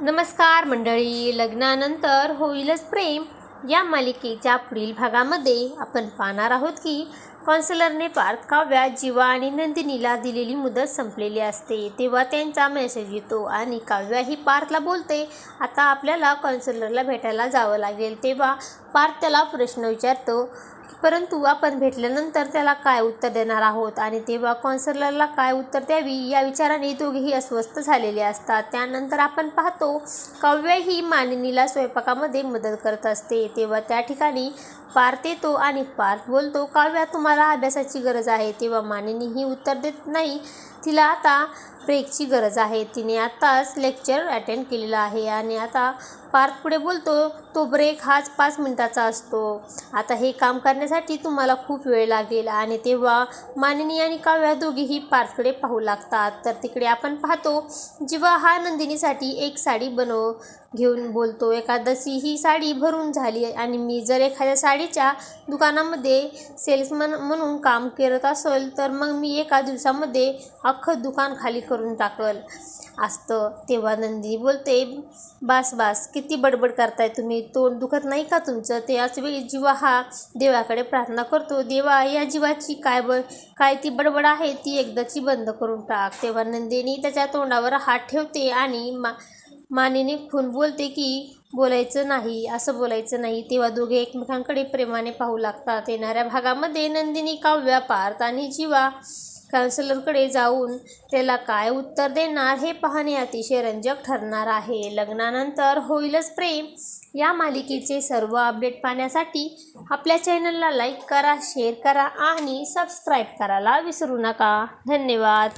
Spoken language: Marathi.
नमस्कार मंडळी लग्नानंतर होईलच प्रेम. या मालिकेच्या पुढील भागामध्ये आपण पाहणार आहोत की कॉन्सलरने पार्थ काव्या जीवा आणि नंदिनीला दिलेली मुदत संपलेली असते. तेव्हा त्यांचा मेसेज येतो आणि काव्या ही पार्थला बोलते आता आपल्याला कॉन्सलरला भेटायला जावं लागेल. तेव्हा पार्थ त्याला प्रश्न विचारतो परंतु आपण भेटल्यानंतर त्याला काय उत्तर देणार आहोत? आणि तेव्हा कॉन्सलरला काय उत्तर द्यावी या विचाराने दोघेही अस्वस्थ झालेले असतात. त्यानंतर आपण पाहतो काव्य ही मानिनीला स्वयंपाकामध्ये मदत करत असते. तेव्हा त्या ठिकाणी पार्थ येतो आणि पार्थ बोलतो काव्या तुम्हाला अभ्यासाची गरज आहे तेव्हा मानिनी ही उत्तर देत नाही. तिला आता ब्रेकची गरज आहे. तिने आत्ताच लेक्चर अटेंड केलेलं आहे आणि आता पार्थ पुढे बोलतो तो ब्रेक हाच पाच मिनटाचा असतो. आता हे काम करण्यासाठी तुम्हाला खूप वेळ लागेल आणि तेव्हा मानिनी आणि काव्या दोघीही पार्थकडे पाहू लागतात. तर तिकडे आपण पाहतो जेव्हा हा नंदिनीसाठी एक साडी बनव घेऊन बोलतो. एकादशी ही साडी भरून झाली आणि मी जर एखाद्या साडीच्या दुकानामध्ये सेल्समन म्हणून काम करत असेल तर मग मी एका दिवसामध्ये अख्खं दुकान खाली करून टाकल. असतं. तेव्हा नंदिनी बोलते बास बास किती बडबड करताय तुम्ही? तोंड दुखत नाही का तुमचं? ते वेळी जीवा हा देवाकडे प्रार्थना करतो. देवा या जीवाची काय ब काय ती बडबड आहे ती एकदाची बंद करून टाक. तेव्हा नंदिनी त्याच्या तोंडावर हात ठेवते आणि मा मानेने खून बोलते की बोलायचं नाही असं बोलायचं नाही. तेव्हा दोघे एकमेकांकडे प्रेमाने पाहू लागतात. येणाऱ्या भागामध्ये नंदिनी काव्या पार्थ आणि जीवा काउन्सिलरकडे जाऊन त्याला काय उत्तर देणार हे पाहणे अतिशय रंजक ठरणार आहे. लग्नानंतर होईलच प्रेम. या मालिकेचे सर्व अपडेट पाहण्यासाठी आपल्या चॅनलला लाईक करा शेअर करा आणि सबस्क्राईब करायला विसरू नका. धन्यवाद.